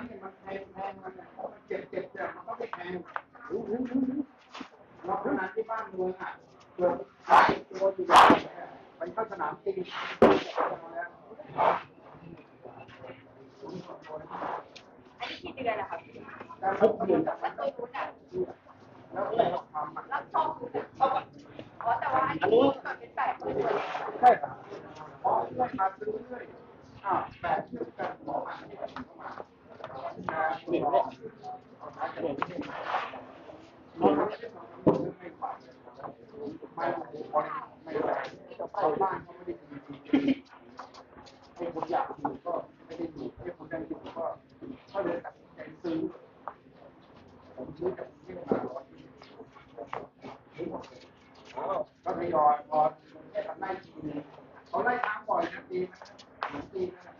ำเนี่ยมันแพงแทงมันมันเจ็บเจ็บเจ็บมันก็ไปแพงรู้รู้รู้เราขนาดที่บ้านเมืองอะเกือบตายตัวอยู่ไปเข้าสนามตีอันนี้กี่เดือนนะครับแล้วานั้ตัวคุณอะแล้วเราอชอบคุณอะชอบอะอ๋อแต่ว่าอันนี้ก่อเป็นแปดเลใช่ครับอ๋อเรื่อยมาเรื่อยอ่าแปดเดือกันหมอมา ก็ทยอยพอแค่ทำไล่ทีนึงเขาไล่ตามบ่อยนะปีนะปีนะ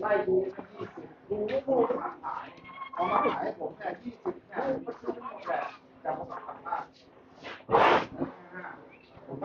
ไล่ดูนะยี่สิบดูไม่พูดมาขายเอามาขายให้ผมเนี่ยยี่สิบเนี่ยก็ซื้อทั้งหมดแหละแต่ผมก็กลับบ้านผ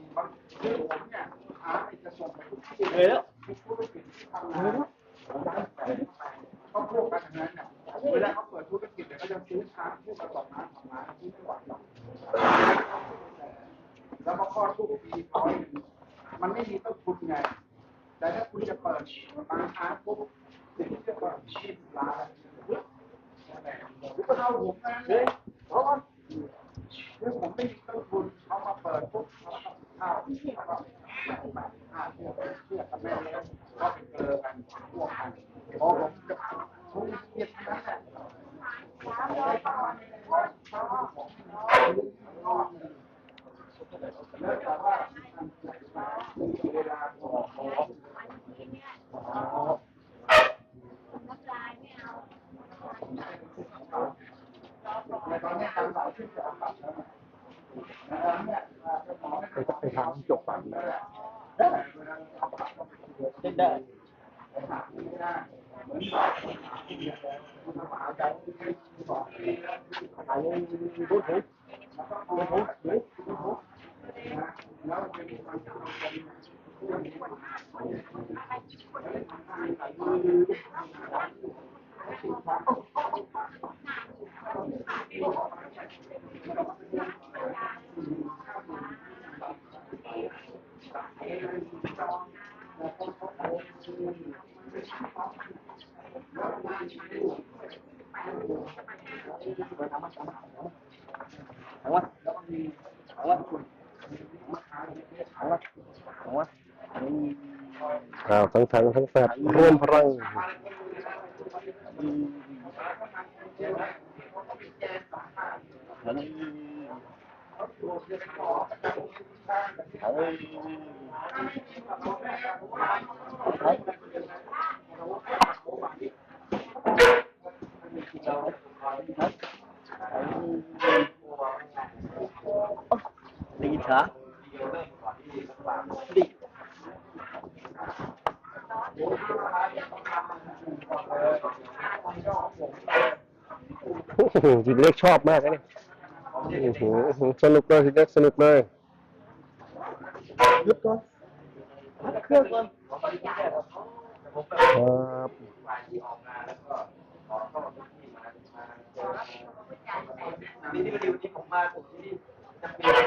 ไปทุกที่เลยแล้วทุกธุรกิจที่ทำงานก็พวกกันทั้งนั้นเนี่ยเวลาเขาเปิดธุรกิจเนี่ยเขาจะซื้อช้างพวกกระสอบน้ำของร้านที่ไม่ไหวหรอกแล้วก็ข้อทุกปีร้อยหนึ่งมันไม่มีต้นทุนไง แต่ถ้าคุณจะเปิดบางครั้งปุ๊บสิ่งที่จะเปิดชีพร้านก็เท่าผมนะเลยเพราะว่าคือผมไม่มีต้นทุนเขามาเปิดปุ๊บเขาก็ข้าว เขาก็ข้าเชื่อเชื่อกับแม่แล้วก็เปเจอกันพวกกันพอผมจะผมเกียดนะแต่แล้วแต่ว่าเวลาพอพอ น้ำลายไม่เอา ในตอนนี้การสาวชื่อจะตัดแล้วนะเนี่ยหมอไม่ ไปไปทางจบปาก ได้ เล่นได้ ไม่ได้เหมือนสาว คุณ ถามว่ายเลยพูดถึงแล้วก็พอแล้วแล้วจะมีความจำเป็นเรื่องนี้มันแล้วก็มีเอาวะเอาวะเอาอ้าวทั้งทั้งทั้งแปดร่วมพลังเด้ยินช้าดิโอ้โหทีเล็กชอบมากนะเนี่ยโอ้โหสนุกเลยทีเล็กสนุกเลยยุดก่อนพักเครื่องก่อนครับ นี่ที่วันนี้ผมมาผมที่จะเป็นไม่